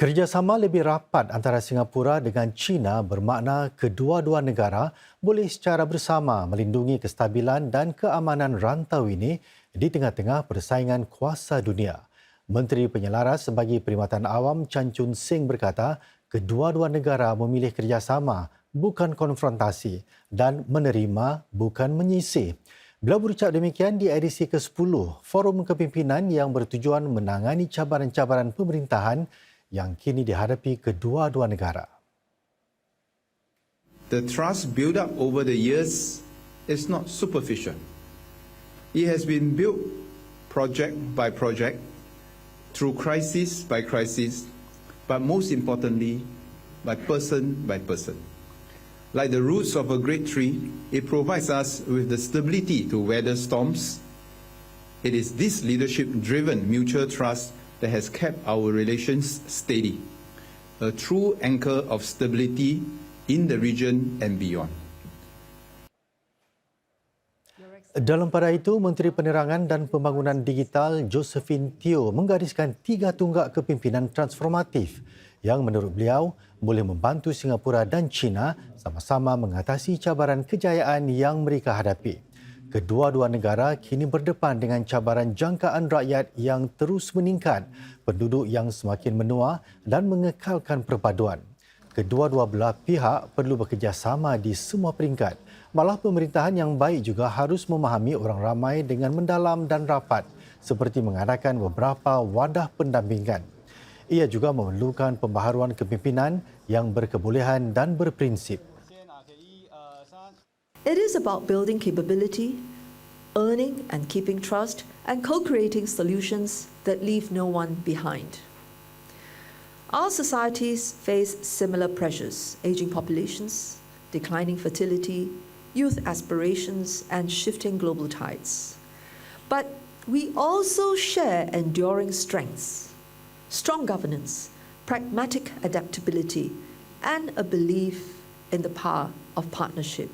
Kerjasama lebih rapat antara Singapura dengan China bermakna kedua-dua negara boleh secara bersama melindungi kestabilan dan keamanan rantau ini di tengah-tengah persaingan kuasa dunia. Menteri Penyelaras bagi Perkhidmatan Awam Chan Chun Sing berkata, kedua-dua negara memilih kerjasama bukan konfrontasi dan menerima bukan menyisih. Beliau berucap demikian di edisi ke-10 Forum Kepimpinan yang bertujuan menangani cabaran-cabaran pemerintahan yang kini dihadapi kedua-dua negara. The trust built up over the years is not superficial. It has been built project by project, through crisis by crisis, but most importantly, by person by person. Like the roots of a great tree, it provides us with the stability to weather storms. It is this leadership driven mutual trust that has kept our relations steady, a true anchor of stability in the region and beyond. Dalam pada itu, Menteri Penerangan dan Pembangunan Digital Josephine Teo menggariskan tiga tunggak kepimpinan transformatif yang menurut beliau boleh membantu Singapura dan China sama-sama mengatasi cabaran kejayaan yang mereka hadapi. Kedua-dua negara kini berdepan dengan cabaran jangkaan rakyat yang terus meningkat, penduduk yang semakin menua dan mengekalkan perpaduan. Kedua-dua belah pihak perlu bekerjasama di semua peringkat. Malah pemerintahan yang baik juga harus memahami orang ramai dengan mendalam dan rapat seperti mengadakan beberapa wadah pendampingan. Ia juga memerlukan pembaharuan kepimpinan yang berkebolehan dan berprinsip. It is about building capability, earning and keeping trust, and co creating solutions that leave no one behind. Our societies face similar pressures aging populations, declining fertility, youth aspirations, and shifting global tides. But we also share enduring strengths strong governance, pragmatic adaptability, and a belief in the power of partnership.